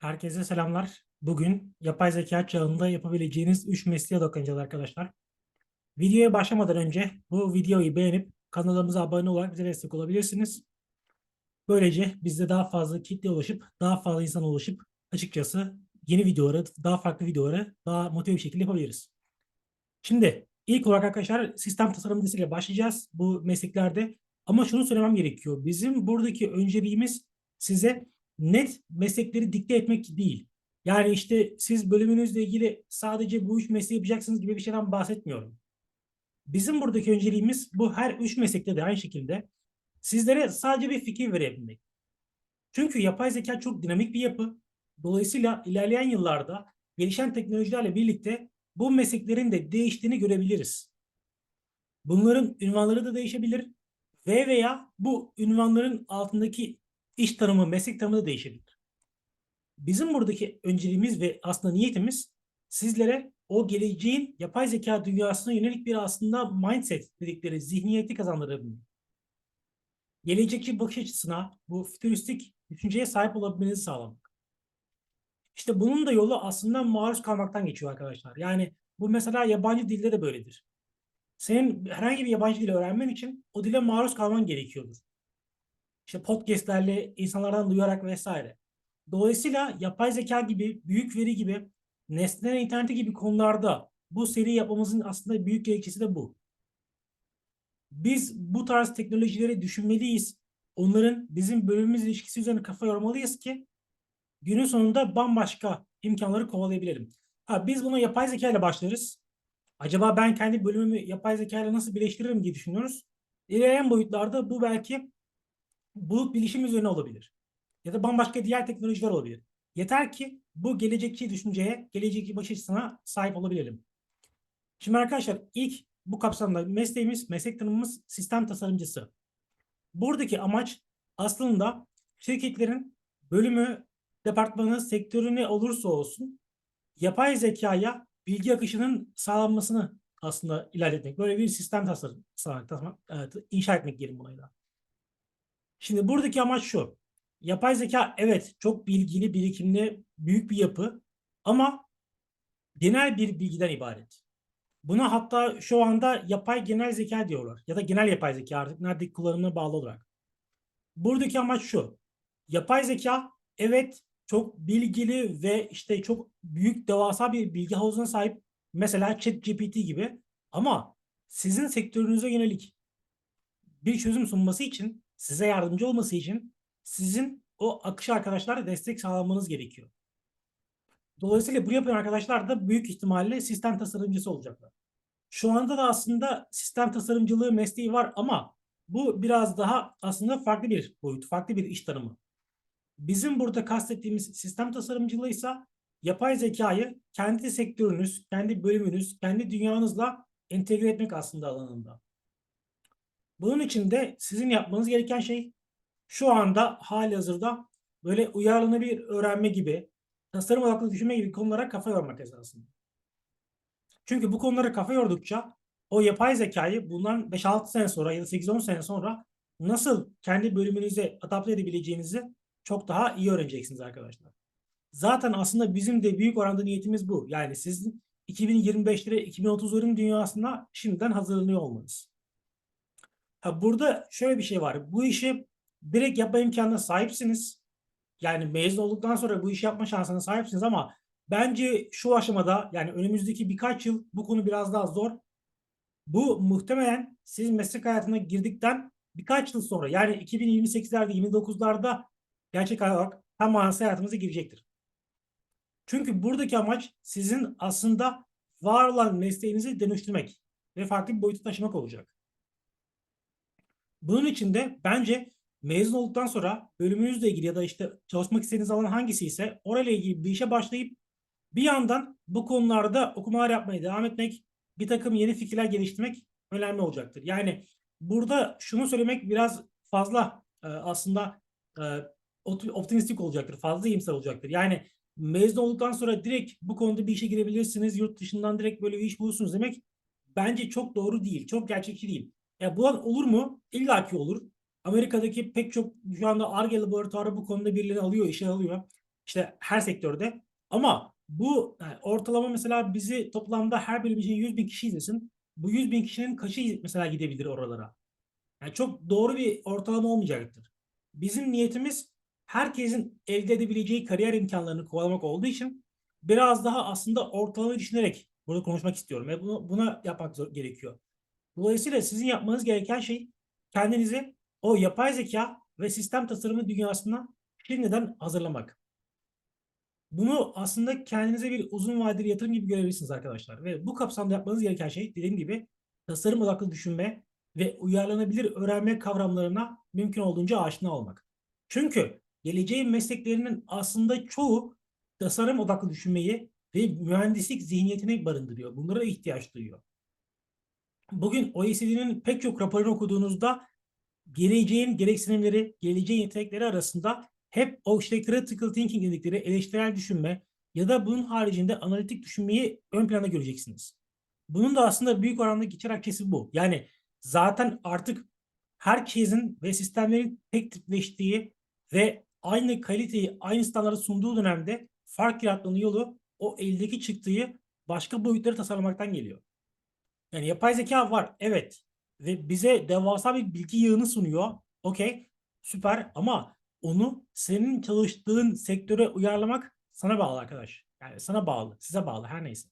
Herkese selamlar. Bugün yapay zeka çağında yapabileceğiniz 3 mesleğe dokunacağız arkadaşlar. Videoya başlamadan önce bu videoyu beğenip kanalımıza abone olarak bize destek olabilirsiniz. Böylece bizde daha fazla kitle ulaşıp daha fazla insan ulaşıp açıkçası yeni videoları, daha farklı videoları daha motive bir şekilde yapabiliriz. Şimdi ilk olarak arkadaşlar sistem tasarımcısıyla başlayacağız bu mesleklerde. Ama şunu söylemem gerekiyor. Bizim buradaki önceliğimiz size net meslekleri dikte etmek değil. Yani işte siz bölümünüzle ilgili sadece bu üç mesleği yapacaksınız gibi bir şeyden bahsetmiyorum. Bizim buradaki önceliğimiz bu her üç meslekte de aynı şekilde sizlere sadece bir fikir verebilmek. Çünkü yapay zeka çok dinamik bir yapı. Dolayısıyla ilerleyen yıllarda gelişen teknolojilerle birlikte bu mesleklerin de değiştiğini görebiliriz. Bunların ünvanları da değişebilir ve veya bu ünvanların altındaki iş tanımı, meslek tanımı da değişebilir. Bizim buradaki önceliğimiz ve aslında niyetimiz sizlere o geleceğin yapay zeka dünyasına yönelik bir aslında mindset dedikleri zihniyeti kazandırabilmek. Gelecekteki bakış açısına, bu fütüristik düşünceye sahip olabilmenizi sağlamak. İşte bunun da yolu aslında maruz kalmaktan geçiyor arkadaşlar. Yani bu mesela yabancı dilde de böyledir. Senin herhangi bir yabancı dil öğrenmen için o dile maruz kalman gerekiyordur. İşte podcastlerle, insanlardan duyarak vesaire. Dolayısıyla yapay zeka gibi, büyük veri gibi, nesneler interneti gibi konularda bu seri yapmamızın aslında büyük gerekçesi de bu. Biz bu tarz teknolojileri düşünmeliyiz. Onların bizim bölümümüz ilişkisi üzerine kafa yormalıyız ki günün sonunda bambaşka imkanları kovalayabilirim. Ha, biz buna yapay zeka ile başlarız. Acaba ben kendi bölümümü yapay zeka ile nasıl birleştiririm diye düşünüyoruz. İlerleyen boyutlarda bu belki bulut bilişim üzerine olabilir. Ya da bambaşka diğer teknolojiler olabilir. Yeter ki bu gelecekçi düşünceye, gelecekçi bakış açısına sahip olabilelim. Şimdi arkadaşlar ilk bu kapsamda mesleğimiz, meslek tanımımız sistem tasarımcısı. Buradaki amaç aslında şirketlerin bölümü, departmanı, sektörü ne olursa olsun yapay zekaya bilgi akışının sağlanmasını aslında ilerletmek. Böyle bir sistem tasarım, evet, inşa etmek diyelim buna da. Şimdi buradaki amaç şu. Yapay zeka evet çok bilgili, birikimli, büyük bir yapı ama genel bir bilgiden ibaret. Buna hatta şu anda yapay genel zeka diyorlar ya da genel yapay zeka artık neredeki kullanımına bağlı olarak. Buradaki amaç şu. Yapay zeka evet çok bilgili ve işte çok büyük devasa bir bilgi havuzuna sahip mesela ChatGPT gibi ama sizin sektörünüze yönelik bir çözüm sunması için size yardımcı olması için sizin o akış arkadaşlar destek sağlamanız gerekiyor. Dolayısıyla bu yapan arkadaşlar da büyük ihtimalle sistem tasarımcısı olacaklar. Şu anda da aslında sistem tasarımcılığı mesleği var ama bu biraz daha aslında farklı bir boyut, farklı bir iş tanımı. Bizim burada kastettiğimiz sistem tasarımcılığı ise yapay zekayı kendi sektörünüz, kendi bölümünüz, kendi dünyanızla entegre etmek aslında alanında. Bunun için de sizin yapmanız gereken şey şu anda hali hazırda böyle uyarlanabilir öğrenme gibi, tasarım odaklı düşünme gibi konulara kafa yormak esasında. Çünkü bu konulara kafa yordukça o yapay zekayı bundan 5-6 sene sonra ya da 8-10 sene sonra nasıl kendi bölümünüze adapte edebileceğinizi çok daha iyi öğreneceksiniz arkadaşlar. Zaten aslında bizim de büyük oranda niyetimiz bu. Yani sizin 2025'lere 2030'ların dünyasına şimdiden hazırlanıyor olmanız. Ha, burada şöyle bir şey var. Bu işi direkt yapma imkanına sahipsiniz. Yani mezun olduktan sonra bu işi yapma şansına sahipsiniz ama bence şu aşamada yani önümüzdeki birkaç yıl bu konu biraz daha zor. Bu muhtemelen siz meslek hayatına girdikten birkaç yıl sonra yani 2028'lerde 29'larda gerçek olarak tam manası hayatımıza girecektir. Çünkü buradaki amaç sizin aslında var olan mesleğinizi dönüştürmek ve farklı bir boyuta taşımak olacak. Bunun için de bence mezun olduktan sonra bölümünüzle ilgili ya da işte çalışmak istediğiniz alan hangisi ise orayla ilgili bir işe başlayıp bir yandan bu konularda okumalar yapmaya devam etmek, bir takım yeni fikirler geliştirmek önemli olacaktır. Yani burada şunu söylemek biraz fazla e, aslında e, optimistik olacaktır, fazla iyimser olacaktır. Yani mezun olduktan sonra direkt bu konuda bir işe girebilirsiniz, yurt dışından direkt böyle bir iş bulursunuz demek bence çok doğru değil, çok gerçekçi değil. Ya bu olur mu? İlla ki olur. Amerika'daki pek çok şu anda ARGE laboratuvarı bu konuda birileri alıyor, işe alıyor. İşte her sektörde. Ama bu yani ortalama mesela bizi toplamda her bölüm için 100 bin kişi izlesin. Bu 100 bin kişinin kaçı mesela gidebilir oralara? Yani çok doğru bir ortalama olmayacaktır. Bizim niyetimiz herkesin elde edebileceği kariyer imkanlarını kovalamak olduğu için biraz daha aslında ortalamayı düşünerek burada konuşmak istiyorum ve bunu, buna yapmak zor, gerekiyor. Dolayısıyla sizin yapmanız gereken şey kendinizi o yapay zeka ve sistem tasarımı dünyasına şimdiden hazırlamak. Bunu aslında kendinize bir uzun vadeli yatırım gibi görebilirsiniz arkadaşlar. Ve bu kapsamda yapmanız gereken şey dediğim gibi tasarım odaklı düşünme ve uyarlanabilir öğrenme kavramlarına mümkün olduğunca aşina olmak. Çünkü geleceğin mesleklerinin aslında çoğu tasarım odaklı düşünmeyi ve mühendislik zihniyetini barındırıyor. Bunlara ihtiyaç duyuyor. Bugün OECD'nin pek çok raporunu okuduğunuzda geleceğin gereksinimleri, geleceğin yetenekleri arasında hep o işte critical thinking dedikleri eleştirel düşünme ya da bunun haricinde analitik düşünmeyi ön plana göreceksiniz. Bunun da aslında büyük oranda geçer akçesi bu. Yani zaten artık herkesin ve sistemlerin tek tipleştiği ve aynı kaliteyi, aynı standartı sunduğu dönemde fark yaratmanın yolu o eldeki çıktığı başka boyutları tasarlamaktan geliyor. Yani yapay zeka var, evet. Ve bize devasa bir bilgi yığını sunuyor. Okey, süper ama onu senin çalıştığın sektöre uyarlamak sana bağlı arkadaş. Yani sana bağlı, size bağlı her neyse.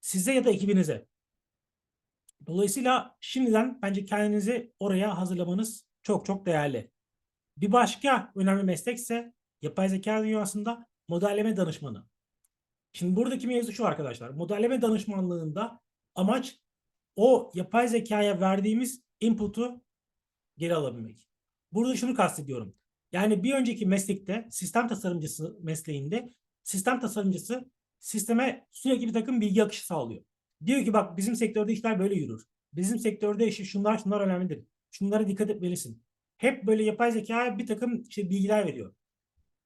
Size ya da ekibinize. Dolayısıyla şimdiden bence kendinizi oraya hazırlamanız çok çok değerli. Bir başka önemli meslekse yapay zeka dünyasında modelleme danışmanı. Şimdi buradaki mevzu şu arkadaşlar. Modelleme danışmanlığında amaç o yapay zekaya verdiğimiz input'u geri alabilmek. Burada şunu kastediyorum. Yani bir önceki meslekte sistem tasarımcısı mesleğinde sistem tasarımcısı sisteme sürekli bir takım bilgi akışı sağlıyor. Diyor ki bak bizim sektörde işler böyle yürür. Bizim sektörde işte şunlar şunlar önemlidir. Şunlara dikkat etmelisin. Hep böyle yapay zekaya bir takım işte bilgiler veriyor.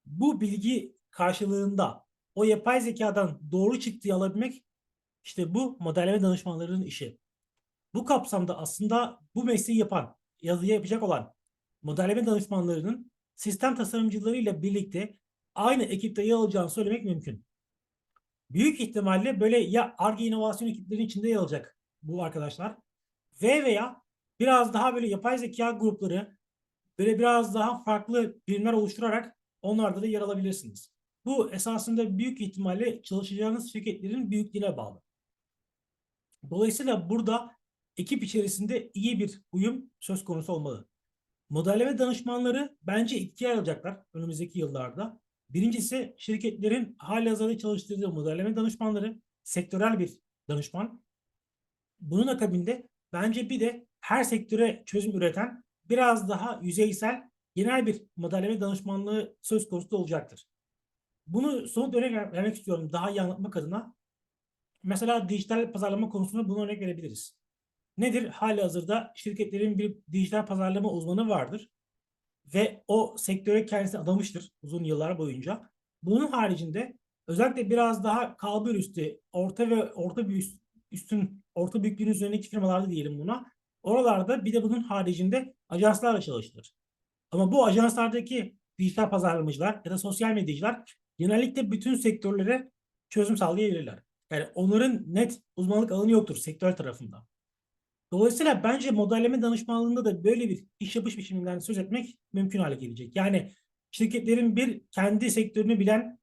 Bu bilgi karşılığında o yapay zekadan doğru çıktığı alabilmek işte bu modelleme danışmanlarının işi. Bu kapsamda aslında bu mesleği yapan, yazıyı yapacak olan modelleme danışmanlarının sistem tasarımcılarıyla birlikte aynı ekipte yer alacağını söylemek mümkün. Büyük ihtimalle böyle ya ARGE inovasyon ekiplerinin içinde yer alacak bu arkadaşlar. Ve veya biraz daha böyle yapay zeka grupları böyle biraz daha farklı birimler oluşturarak onlarda da yer alabilirsiniz. Bu esasında büyük ihtimalle çalışacağınız şirketlerin büyüklüğüne bağlı. Dolayısıyla burada ekip içerisinde iyi bir uyum söz konusu olmalı. Modelleme danışmanları bence ikiye ayrılacaklar önümüzdeki yıllarda. Birincisi şirketlerin hali hazırda çalıştırdığı modelleme danışmanları, sektörel bir danışman. Bunun akabinde bence bir de her sektöre çözüm üreten biraz daha yüzeysel genel bir modelleme danışmanlığı söz konusu olacaktır. Bunu son örnek vermek istiyorum daha iyi anlatmak adına. Mesela dijital pazarlama konusunda bunu örnek verebiliriz. Nedir? Hali hazırda şirketlerin bir dijital pazarlama uzmanı vardır. Ve o sektöre kendisini adamıştır uzun yıllar boyunca. Bunun haricinde özellikle biraz daha kalbur üstü, orta ve orta bir üst, üstün, orta büyüklüğün üzerindeki firmalarda diyelim buna. Oralarda bir de bunun haricinde ajanslarla çalışılır. Ama bu ajanslardaki dijital pazarlamacılar ya da sosyal medyacılar genellikle bütün sektörlere çözüm sağlayabilirler. Yani onların net uzmanlık alanı yoktur sektör tarafında. Dolayısıyla bence modelleme danışmanlığında da böyle bir iş yapış biçiminden söz etmek mümkün hale gelecek. Yani şirketlerin bir kendi sektörünü bilen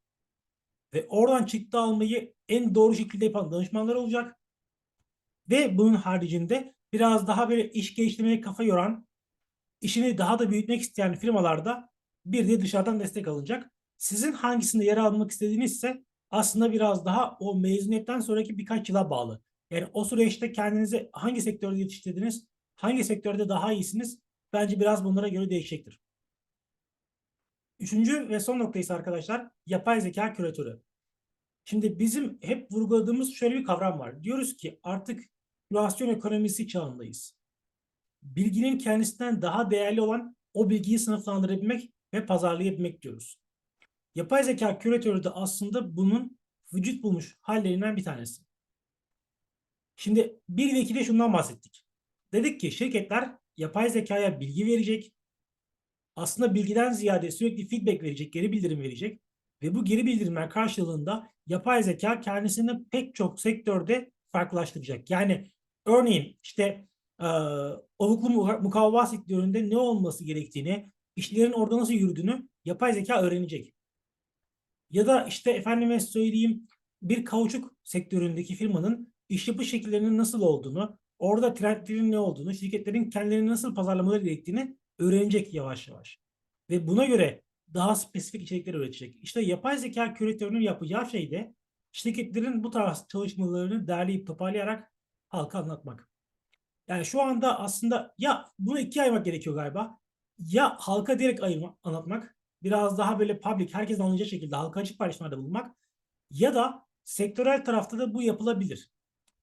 ve oradan çıktı almayı en doğru şekilde yapan danışmanlar olacak. Ve bunun haricinde biraz daha böyle iş geliştirmeye kafa yoran, işini daha da büyütmek isteyen firmalarda bir de dışarıdan destek alınacak. Sizin hangisinde yer almak istediğiniz ise aslında biraz daha o mezuniyetten sonraki birkaç yıla bağlı. Yani o süreçte kendinizi hangi sektörde yetiştirdiniz, hangi sektörde daha iyisiniz bence biraz bunlara göre değişecektir. Üçüncü ve son nokta ise arkadaşlar yapay zeka küratörü. Şimdi bizim hep vurguladığımız şöyle bir kavram var. Diyoruz ki artık simülasyon ekonomisi çağındayız. Bilginin kendisinden daha değerli olan o bilgiyi sınıflandırabilmek ve pazarlayabilmek diyoruz. Yapay zeka küratörü de aslında bunun vücut bulmuş hallerinden bir tanesi. Şimdi bir ve ikide şundan bahsettik. Dedik ki şirketler yapay zekaya bilgi verecek. Aslında bilgiden ziyade sürekli feedback verecek, geri bildirim verecek. Ve bu geri bildirimler karşılığında yapay zeka kendisini pek çok sektörde farklılaştıracak. Yani örneğin işte e, oluklu muka- mukavva sektöründe ne olması gerektiğini, işlerin orada nasıl yürüdüğünü yapay zeka öğrenecek. Ya da işte efendime söyleyeyim bir kauçuk sektöründeki firmanın iş yapış şekillerinin nasıl olduğunu, orada trendlerin ne olduğunu, şirketlerin kendilerini nasıl pazarlamaları gerektiğini öğrenecek yavaş yavaş. Ve buna göre daha spesifik içerikler üretecek. İşte yapay zeka küratörünün yapacağı şey de şirketlerin bu tarz çalışmalarını derleyip toparlayarak halka anlatmak. Yani şu anda aslında ya bunu ikiye ayırmak gerekiyor galiba. Ya halka direkt ayırma, anlatmak, biraz daha böyle public, herkesin anlayacağı şekilde halka açık paylaşımlarda bulunmak ya da sektörel tarafta da bu yapılabilir.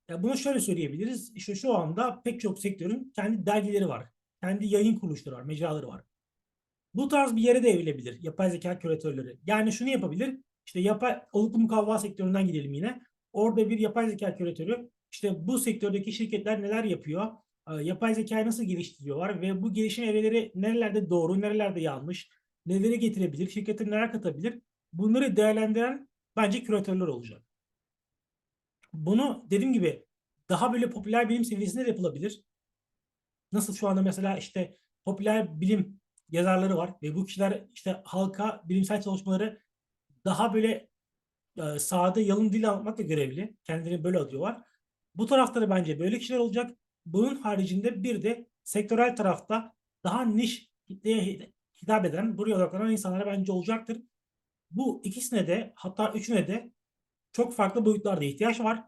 Ya bunu şöyle söyleyebiliriz. İşte şu anda pek çok sektörün kendi dergileri var. Kendi yayın kuruluşları var, mecraları var. Bu tarz bir yere de evrilebilir yapay zeka küratörleri. Yani şunu yapabilir. İşte yapay oluklu mukavva sektöründen gidelim yine. Orada bir yapay zeka küratörü işte bu sektördeki şirketler neler yapıyor? e, Yapay zekayı nasıl geliştiriyorlar ve bu gelişim evreleri nerelerde doğru, nerelerde yanlış, neleri getirebilir, şirkete neler katabilir? Bunları değerlendiren bence küratörler olacak. Bunu dediğim gibi daha böyle popüler bilim seviyesinde de yapılabilir. Nasıl şu anda mesela işte popüler bilim yazarları var ve bu kişiler işte halka bilimsel çalışmaları daha böyle e, sade yalın dil anlatmakla görevli. Kendilerini böyle adıyorlar. Bu tarafta da bence böyle kişiler olacak. Bunun haricinde bir de sektörel tarafta daha niş kitleye hitap eden, buraya odaklanan insanlara bence olacaktır. Bu ikisine de hatta üçüne de çok farklı boyutlarda ihtiyaç var.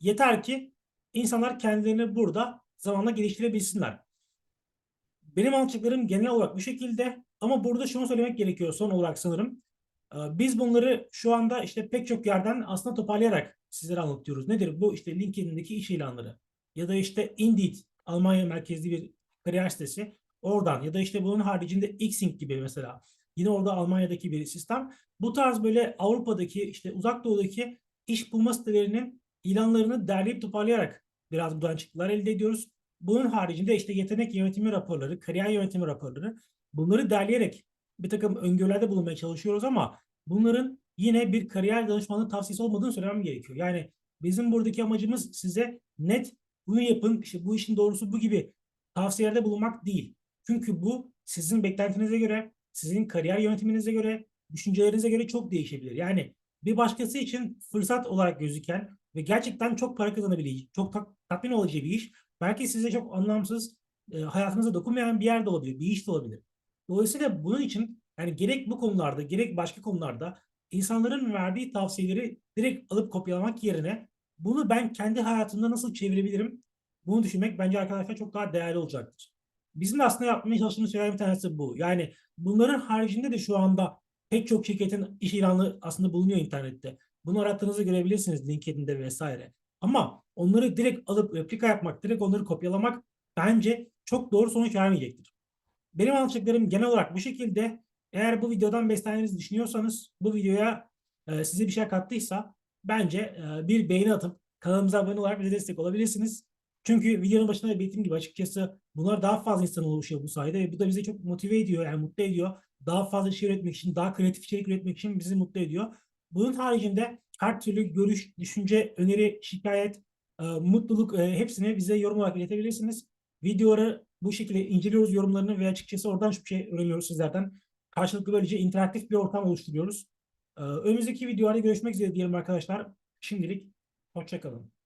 Yeter ki insanlar kendilerini burada zamanla geliştirebilsinler. Benim anlatacaklarım genel olarak bu şekilde ama burada şunu söylemek gerekiyor son olarak sanırım. Ee, Biz bunları şu anda işte pek çok yerden aslında toparlayarak sizlere anlatıyoruz. Nedir bu? işte LinkedIn'deki iş ilanları ya da işte Indeed Almanya merkezli bir kariyer sitesi oradan ya da işte bunun haricinde Xing gibi mesela yine orada Almanya'daki bir sistem. Bu tarz böyle Avrupa'daki işte uzak doğudaki iş bulma sitelerinin ilanlarını derleyip toparlayarak biraz buradan çıktılar elde ediyoruz. Bunun haricinde işte yetenek yönetimi raporları, kariyer yönetimi raporları bunları derleyerek bir takım öngörülerde bulunmaya çalışıyoruz ama bunların yine bir kariyer danışmanlığı tavsiyesi olmadığını söylemem gerekiyor. Yani bizim buradaki amacımız size net bunu yapın, işte bu işin doğrusu bu gibi tavsiyelerde bulunmak değil. Çünkü bu sizin beklentinize göre, sizin kariyer yönetiminize göre, düşüncelerinize göre çok değişebilir. Yani bir başkası için fırsat olarak gözüken ve gerçekten çok para kazanabileceği, çok tat- tatmin olacağı bir iş, belki size çok anlamsız, e, hayatınıza dokunmayan bir yerde olabilir, bir iş de olabilir. Dolayısıyla bunun için yani gerek bu konularda gerek başka konularda insanların verdiği tavsiyeleri direkt alıp kopyalamak yerine bunu ben kendi hayatımda nasıl çevirebilirim? Bunu düşünmek bence arkadaşlar çok daha değerli olacaktır. Bizim aslında yapmaya çalıştığımız şeyler bir tanesi bu. Yani bunların haricinde de şu anda pek çok şirketin iş ilanı aslında bulunuyor internette. Bunu arattığınızı görebilirsiniz LinkedIn'de vesaire. Ama onları direkt alıp replika yapmak, direkt onları kopyalamak bence çok doğru sonuç vermeyecektir. Benim anlatacaklarım genel olarak bu şekilde. Eğer bu videodan beslendiğinizi düşünüyorsanız, bu videoya e, size bir şey kattıysa bence e, bir beğeni atıp kanalımıza abone olarak bize destek olabilirsiniz. Çünkü videonun başında da belirttiğim gibi açıkçası bunlar daha fazla insan oluşuyor bu sayede ve bu da bizi çok motive ediyor yani mutlu ediyor. Daha fazla şey üretmek için, daha kreatif içerik üretmek için bizi mutlu ediyor. Bunun haricinde her türlü görüş, düşünce, öneri, şikayet, e, mutluluk e, hepsini bize yorum olarak iletebilirsiniz. Videoları bu şekilde inceliyoruz yorumlarını ve açıkçası oradan hiçbir şey öğreniyoruz sizlerden. Karşılıklı böylece interaktif bir ortam oluşturuyoruz. Ee, önümüzdeki videolarda görüşmek üzere diyelim arkadaşlar. Şimdilik hoşçakalın.